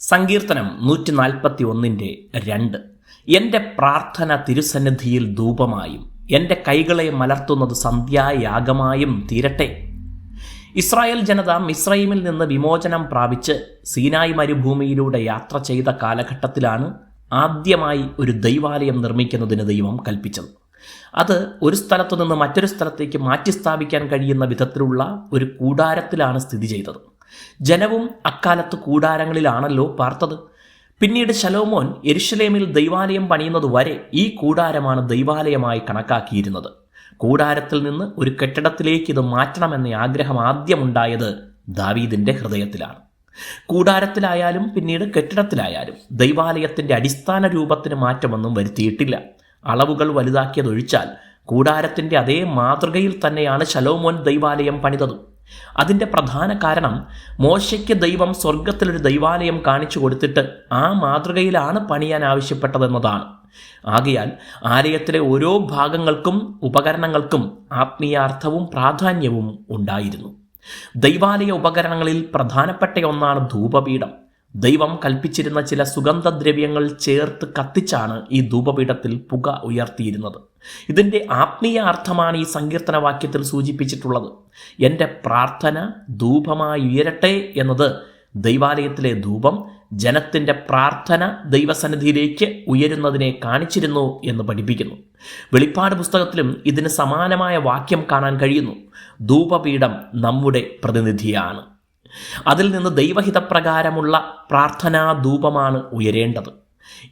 സങ്കീർത്തനം നൂറ്റി നാൽപ്പത്തി ഒന്നിന്റെ രണ്ട്. എന്റെ പ്രാർത്ഥന തിരുസന്നിധിയിൽ ധൂപമായും എന്റെ കൈകളെ മലർത്തുന്നത് സന്ധ്യായാഗമായും തീരട്ടെ. ഇസ്രായേൽ ജനത മിസ്രൈമിൽ നിന്ന് വിമോചനം പ്രാപിച്ച് സീനായ് മരുഭൂമിയിലൂടെ യാത്ര ചെയ്ത കാലഘട്ടത്തിലാണ് ആദ്യമായി ഒരു ദൈവാലയം നിർമ്മിക്കുന്നതിന് ദൈവം കൽപ്പിച്ചത്. അത് ഒരു സ്ഥലത്തു നിന്ന് മറ്റൊരു സ്ഥലത്തേക്ക് മാറ്റി സ്ഥാപിക്കാൻ കഴിയുന്ന വിധത്തിലുള്ള ഒരു കൂടാരത്തിലാണ് സ്ഥിതി ചെയ്തത്. ജനവും അക്കാലത്ത് കൂടാരങ്ങളിലാണല്ലോ പാർത്തത്. പിന്നീട് ശലോമോൻ എരുഷലേമിൽ ദൈവാലയം പണിയുന്നത് വരെ ഈ കൂടാരമാണ് ദൈവാലയമായി കണക്കാക്കിയിരുന്നത്. കൂടാരത്തിൽ നിന്ന് ഒരു കെട്ടിടത്തിലേക്ക് ഇത് മാറ്റണമെന്ന ആഗ്രഹം ആദ്യമുണ്ടായത് ദാവീദിന്റെ ഹൃദയത്തിലാണ്. കൂടാരത്തിലായാലും പിന്നീട് കെട്ടിടത്തിലായാലും ദൈവാലയത്തിന്റെ അടിസ്ഥാന രൂപത്തിന് മാറ്റമൊന്നും വരുത്തിയിട്ടില്ല. അളവുകൾ വലുതാക്കിയതൊഴിച്ചാൽ കൂടാരത്തിന്റെ അതേ മാതൃകയിൽ തന്നെയാണ് ശലോമോൻ ദൈവാലയം പണിതത്. അതിന്റെ പ്രധാന കാരണം മോശയ്ക്ക് ദൈവം സ്വർഗത്തിലൊരു ദൈവാലയം കാണിച്ചു കൊടുത്തിട്ട് ആ മാതൃകയിലാണ് പണിയാൻ ആവശ്യപ്പെട്ടതെന്നതാണ്. ആകയാൽ ആലയത്തിലെ ഓരോ ഭാഗങ്ങൾക്കും ഉപകരണങ്ങൾക്കും ആത്മീയാർത്ഥവും പ്രാധാന്യവും ഉണ്ടായിരുന്നു. ദൈവാലയ ഉപകരണങ്ങളിൽ പ്രധാനപ്പെട്ട ഒന്നാണ് ധൂപപീഠം. ദൈവം കൽപ്പിച്ചിരുന്ന ചില സുഗന്ധദ്രവ്യങ്ങൾ ചേർത്ത് കത്തിച്ചാണ് ഈ ധൂപപീഠത്തിൽ പുക ഉയർത്തിയിരുന്നത്. ഇതിന്റെ ആത്മീയ അർത്ഥമാണ് ഈ സങ്കീർത്തന വാക്യത്തിൽ സൂചിപ്പിച്ചിട്ടുള്ളത്. എന്റെ പ്രാർത്ഥന ധൂപമായി ഉയരട്ടെ എന്നത് ദൈവാലയത്തിലെ ധൂപം ജനത്തിന്റെ പ്രാർത്ഥന ദൈവസന്നിധിയിലേക്ക് ഉയരുന്നതിനെ കാണിച്ചിരുന്നു എന്ന് പഠിപ്പിക്കുന്നു. വെളിപ്പാട് പുസ്തകത്തിലും ഇതിന് സമാനമായ വാക്യം കാണാൻ കഴിയുന്നു. ധൂപപീഠം നമ്മുടെ പ്രതിനിധിയാണ്. അതിൽ നിന്ന് ദൈവഹിതപ്രകാരമുള്ള പ്രാർത്ഥനാ ധൂപമാണ് ഉയരേണ്ടത്.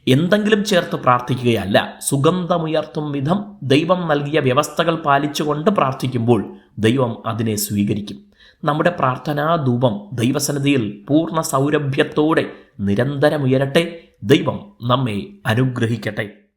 എന്തെങ്കിലും ചേർത്ത് പ്രാർത്ഥിക്കുകയല്ല സുഗന്ധമുയർത്തും വിധം ദൈവം നൽകിയ വ്യവസ്ഥകൾ പാലിച്ചുകൊണ്ട് പ്രാർത്ഥിക്കുമ്പോൾ ദൈവം അതിനെ സ്വീകരിക്കും. നമ്മുടെ പ്രാർത്ഥനാ ധൂപം ദൈവസന്നിധിയിൽ പൂർണ സൗരഭ്യത്തോടെ നിരന്തരമുയരട്ടെ ദൈവം നമ്മെ അനുഗ്രഹിക്കട്ടെ.